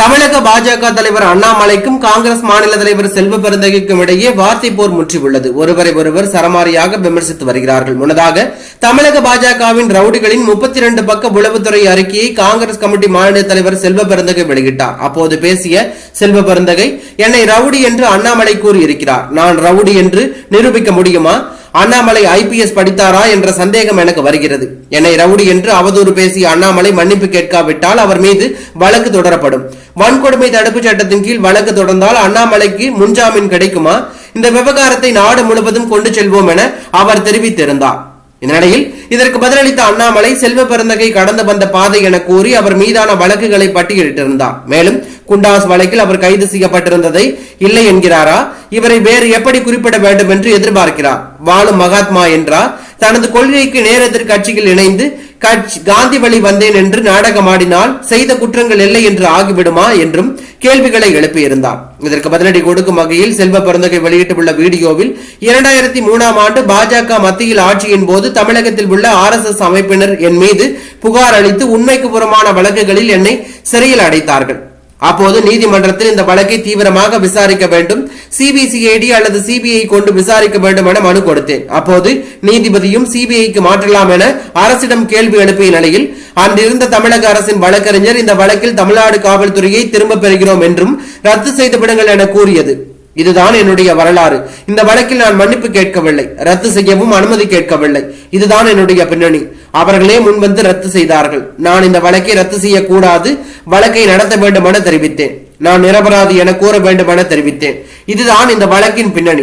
தமிழக பாஜக தலைவர் அண்ணாமலைக்கும் காங்கிரஸ் மாநில தலைவர் செல்வ பெருந்தகைக்கும் இடையே வார்த்தை போர் முற்றியுள்ளது. ஒருவரை ஒருவர் சரமாரியாக விமர்சித்து வருகிறார்கள். முன்னதாக தமிழக பாஜகவின் ரவுடிகளின் முப்பத்தி இரண்டு பக்க உளவுத்துறை அறிக்கையை காங்கிரஸ் கமிட்டி மாநில தலைவர் செல்வ பெருந்தகை வெளியிட்டார். அப்போது பேசிய செல்வ பெருந்தகை என்னை ரவுடி என்று அண்ணாமலை கூறியிருக்கிறார். நான் ரவுடி என்று நிரூபிக்க முடியுமா? அண்ணாமலை ஐபிஎஸ் படித்தாரா என்ற சந்தேகம் எனக்கு வருகிறது. என்னை ரவுடி என்று அவதூறு பேசிய அண்ணாமலை மன்னிப்பு கேட்காவிட்டால் அவர் மீது வழக்கு தொடரப்படும். வன்கொடுமை தடுப்புச் சட்டத்தின் கீழ் வழக்கு தொடர்ந்தால் அண்ணாமலைக்கு முன்ஜாமீன் கிடைக்குமா? இந்த விவகாரத்தை நாடு முழுவதும் கொண்டு செல்வோம் என அவர் தெரிவித்திருந்தார். இந்நிலையில் இதற்கு பதிலளித்த அண்ணாமலை செல்வ பெருந்தகை கடந்து வந்த பாதை என கூறி அவர் மீதான வழக்குகளை பட்டியலிட்டிருந்தார். மேலும் குண்டாஸ் வழக்கில் அவர் கைது செய்யப்பட்டிருந்ததை இல்லை என்கிறாரா? இவரை வேறு எப்படி குறிப்பிட வேண்டும் என்று எதிர்பார்க்கிறார். வாழும் மகாத்மா என்றார். தனது கொள்கைக்கு நேரத்திற்கு கட்சியில் இணைந்து கட்சி காந்தி வழி வந்தேன் என்று நாடகமாடினால் செய்த குற்றங்கள் இல்லை என்று ஆகிவிடுமா என்றும் கேள்விகளை எழுப்பியிருந்தார். இதற்கு பதிலடி கொடுக்கும் வகையில் செல்வ பெருந்தகை வெளியிட்டுள்ள வீடியோவில் இரண்டாயிரத்தி மூணாம் ஆண்டு பாஜக மத்தியில் ஆட்சியின் போது தமிழகத்தில் உள்ள ஆர் அமைப்பினர் என் மீது புகார் அளித்து உண்மைக்கு புறமான வழக்குகளில் என்னை சிறையில் அடைத்தார்கள். அப்போது நீதிமன்றத்தில் இந்த வழக்கை தீவிரமாக விசாரிக்க வேண்டும். சிபிசிஐடி அல்லது சிபிஐ கொண்டு விசாரிக்க வேண்டும் என மனு கொடுத்தேன். அப்போது நீதிபதியும் சிபிஐக்கு மாற்றலாம் என அரசிடம் கேள்வி எழுப்பிய நிலையில் அன்றிருந்த தமிழக அரசின் வழக்கறிஞர் இந்த வழக்கில் தமிழ்நாடு காவல்துறையை திரும்ப பெறுகிறோம் என்றும் ரத்து செய்து விடுங்கள் என கூறியது. இதுதான் என்னுடைய வரலாறு. இந்த வழக்கில் நான் மன்னிப்பு கேட்கவில்லை. ரத்து செய்யவும் அனுமதி கேட்கவில்லை. இதுதான் என்னுடைய பின்னணி. அவர்களே முன்வந்து ரத்து செய்தார்கள். நான் இந்த வழக்கை ரத்து செய்யக்கூடாது. வழக்கை நடத்த வேண்டும் என தெரிவித்தேன். நான் நிரபராதி என கூற வேண்டும் என தெரிவித்தேன். இதுதான் இந்த வழக்கின் பின்னணி.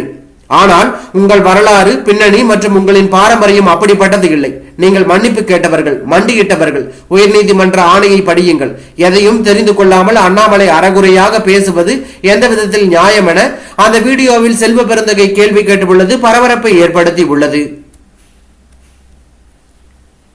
ஆனால் உங்கள் வரலாறு பின்னணி மற்றும் உங்களின் பாரம்பரியம் அப்படிப்பட்டது இல்லை. நீங்கள் மன்னிப்பு கேட்டவர்கள் மண்டியிட்டவர்கள் உயர்நீதிமன்ற ஆணையை படியுங்கள். எதையும் தெரிந்து கொள்ளாமல் அண்ணாமலை அறகுறையாக பேசுவது எந்த விதத்தில் நியாயம் என அந்த வீடியோவில் செல்வ பெருந்தகை கேள்வி கேட்டுள்ளது பரபரப்பை ஏற்படுத்தி உள்ளது.